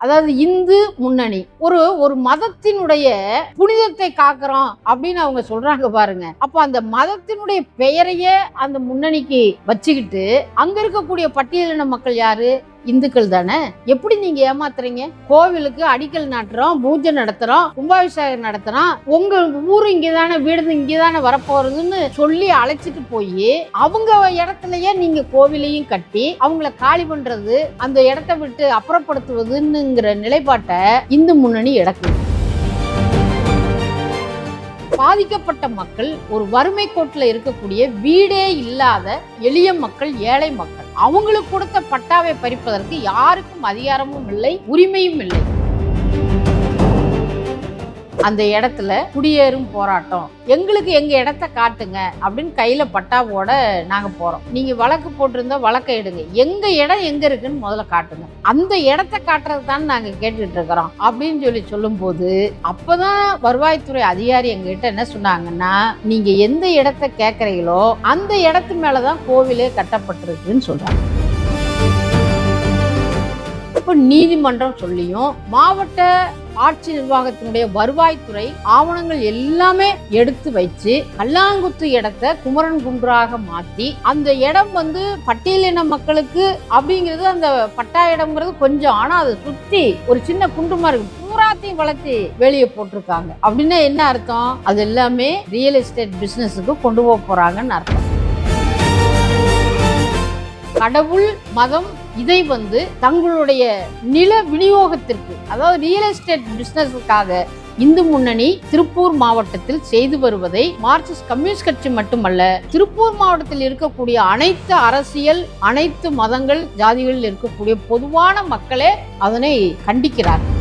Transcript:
அதாவது இந்து முன்னணி. ஒரு ஒரு மதத்தினுடைய புனிதத்தை காக்கிறோம் அப்படின்னு அவங்க சொல்றாங்க பாருங்க. அப்ப அந்த மதத்தினுடைய பெயரையே அந்த முன்னணிக்கு வச்சுக்கிட்டு அங்க இருக்கக்கூடிய பட்டியலின மக்கள் யாரு? இந்துக்கள் தானே? எப்படி நீங்க ஏமாத்துறீங்க? கோவிலுக்கு அடிக்கல் நாட்டுறோம் பூஜை நடத்துறோம் கும்பாபிஷேகம் நடத்துறோம். உங்க ஊரு இங்கதானே வீடு இங்கதானே வரப்போறதுன்னு சொல்லி அழைச்சிட்டு போய் அவங்க இடத்துலயே நீங்க கோவிலையும் கட்டி அவங்கள காலி பண்றது அந்த இடத்த விட்டு அப்புறப்படுத்துவதுன்னுங்கிற நிலைப்பாட்டை இந்து முன்னணி இடக்குது பாதிக்கப்பட்ட மக்கள் ஒரு வறுமை கோட்டில் இருக்கக்கூடிய வீடே இல்லாத எளிய மக்கள் ஏழை மக்கள். அவங்களுக்கு கொடுத்த பட்டாவை பறிப்பதற்கு யாருக்கும் அதிகாரமும் இல்லை உரிமையும் இல்லை. அந்த இடத்துல குடியேறும் போராட்டம். எங்களுக்கு எங்க இடத்த காட்டுங்க அப்படின்னு கையில பட்டாவோட நாங்க போறோம். நீங்க வழக்கு போட்டிருந்தா வழக்கை எடுங்க. எங்க இடம் எங்க இருக்குன்னு முதல்ல காட்டுங்க. அந்த இடத்த காட்டுறது தான் நாங்க கேட்டுட்டு இருக்கிறோம். அப்படின்னு சொல்லி சொல்லும்போது அப்பதான் வருவாய்த்துறை அதிகாரி எங்ககிட்ட என்ன சொன்னாங்கன்னா நீங்க எந்த இடத்த கேட்கறீங்களோ அந்த இடத்து மேலதான் கோவிலே கட்டப்பட்டிருக்குன்னு சொல்றாங்க. இப்போ நீதிமன்றம் சொல்லியும் மாவட்ட ஆட்சி நிர்வாகத்தினுடைய வருவாய்த்துறை ஆவணங்கள் எல்லாமே எடுத்து வச்சு கல்லாங்குத்து இடத்தை குமரன் குன்றாக மாத்தி அந்த இடம் வந்து பட்டியலின மக்களுக்கு அப்படிங்கிறது அந்த பட்டா இடம்ங்கிறது கொஞ்சம் ஆனா அதை சுத்தி ஒரு சின்ன குண்டு மாதிரி இருக்கு. பூராத்தையும் வளர்த்து வெளியே போட்டிருக்காங்க. அப்படின்னா என்ன அர்த்தம்? அது எல்லாமே ரியல் எஸ்டேட் பிசினஸுக்கு கொண்டு போக போறாங்கன்னு அர்த்தம். கடவுள் மதம் இதை வந்து தங்களுடைய நில விநியோகத்திற்கு அதாவது ரியல் எஸ்டேட் பிசினஸுக்காக இந்து முன்னணி திருப்பூர் மாவட்டத்தில் செய்து வருவதை மார்க்சிஸ்ட் கம்யூனிஸ்ட் கட்சி மட்டுமல்ல திருப்பூர் மாவட்டத்தில் இருக்கக்கூடிய அனைத்து அரசியல் அனைத்து மதங்கள் ஜாதிகளில் இருக்கக்கூடிய பொதுவான மக்களே அதனை கண்டிக்கிறார்கள்.